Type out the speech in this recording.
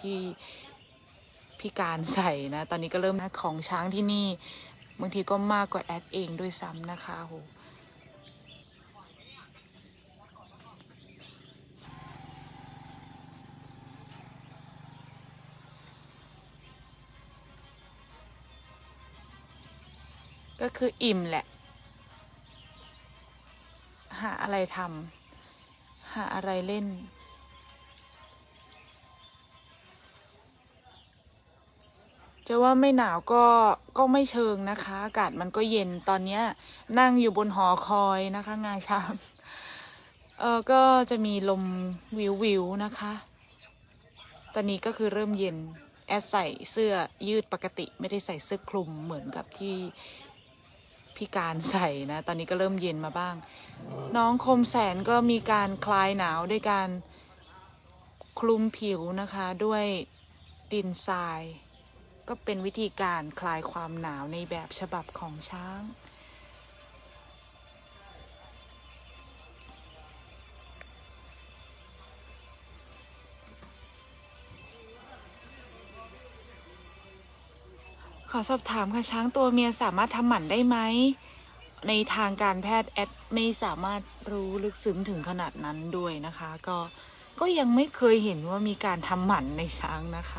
ที่พี่การใส่นะ ตอนนี้ก็เริ่มของช้างที่นี่ บางทีก็มากกว่าแอดเองด้วยซ้ำนะคะโหก็คืออิ่มแหละ หาอะไรทำหาอะไรเล่น จะว่าไม่หนาวก็ก็ไม่เชิงนะคะ อากาศมันก็เย็นตอนเนี้ยนั่งอยู่บนหอคอยนะคะ งาช้างเออก็จะมีลมวิววิวนะคะ ตอนนี้ก็คือเริ่มเย็น แอดใส่เสื้อยืดปกติ ไม่ได้ใส่เสื้อคลุมเหมือนกับที่พี่การใส่นะ ตอนนี้ก็เริ่มเย็นมาบ้าง น้องคมแสนก็มีการคลายหนาวด้วยการคลุมผิวนะคะด้วยดินทราย ก็เป็นวิธีการคลายความหนาวในแบบฉบับของช้างขอสอบถามค่ะช้างตัวเมียสามารถทำหมันได้ไหม ในทางการแพทย์แอดไม่สามารถรู้ลึกซึ้งถึงขนาดนั้นด้วยนะคะ ก็ก็ยังไม่เคยเห็นว่ามีการทำหมันในช้างนะคะ